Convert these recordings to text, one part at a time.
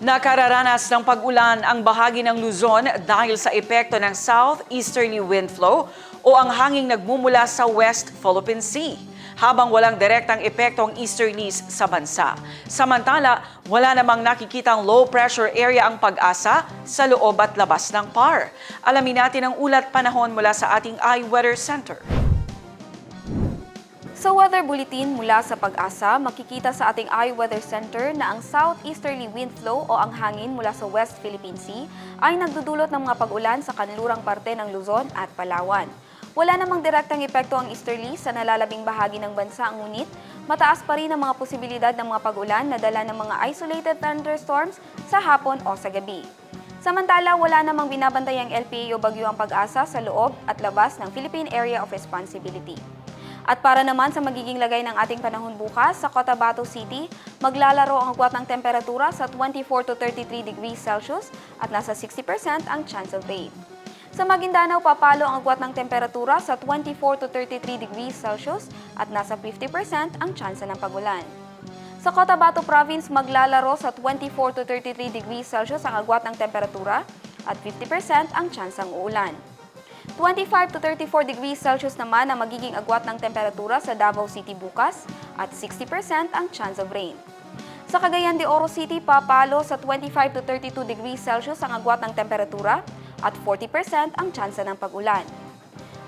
Nakararanas ng pag-ulan ang bahagi ng Luzon dahil sa epekto ng southeasterly wind flow o ang hanging nagmumula sa West Philippine Sea habang walang direktang epekto ang easterlies sa bansa. Samantala, wala namang nakikitang low pressure area ang pag-asa sa loob at labas ng PAR. Alamin natin ang ulat panahon mula sa ating iWeather Center. Sa weather bulletin mula sa pag-asa, makikita sa ating iWeather Center na ang southeasterly wind flow o ang hangin mula sa West Philippine Sea ay nagdudulot ng mga pag-ulan sa kanlurang parte ng Luzon at Palawan. Wala namang direktang epekto ang easterly sa nalalabing bahagi ng bansa ngunit mataas pa rin ang mga posibilidad ng mga pag-ulan na dala ng mga isolated thunderstorms sa hapon o sa gabi. Samantala, wala namang binabantay ang LPA o bagyo ang pag-asa sa loob at labas ng Philippine Area of Responsibility. At para naman sa magiging lagay ng ating panahon bukas, sa Cotabato City, maglalaro ang agwat ng temperatura sa 24 to 33 degrees Celsius at nasa 60% ang chance of rain. Sa Maguindanao, papalo ang agwat ng temperatura sa 24 to 33 degrees Celsius at nasa 50% ang chance ng pagulan. Sa Cotabato Province, maglalaro sa 24 to 33 degrees Celsius ang agwat ng temperatura at 50% ang chance ng uulan. 25 to 34 degrees Celsius naman ang magiging agwat ng temperatura sa Davao City bukas at 60% ang chance of rain. Sa Cagayan de Oro City, papalo sa 25 to 32 degrees Celsius ang agwat ng temperatura at 40% ang tsansa ng pag-ulan.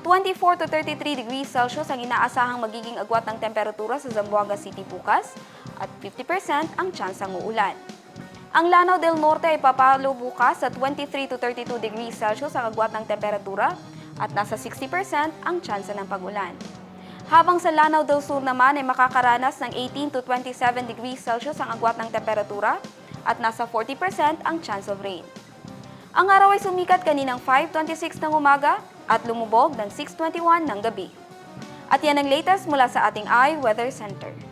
24 to 33 degrees Celsius ang inaasahang magiging agwat ng temperatura sa Zamboanga City bukas at 50% ang tsansang uulan. Ang Lanao del Norte ay papalo bukas sa 23 to 32 degrees Celsius ang agwat ng temperatura at nasa 60% ang tsansa ng pag-ulan. Habang sa Lanao del Sur naman ay makakaranas ng 18 to 27 degrees Celsius ang agwat ng temperatura at nasa 40% ang chance of rain. Ang araw ay sumikat kaninang 5.26 ng umaga at lumubog ng 6.21 ng gabi. At yan ang latest mula sa ating iWeather Center.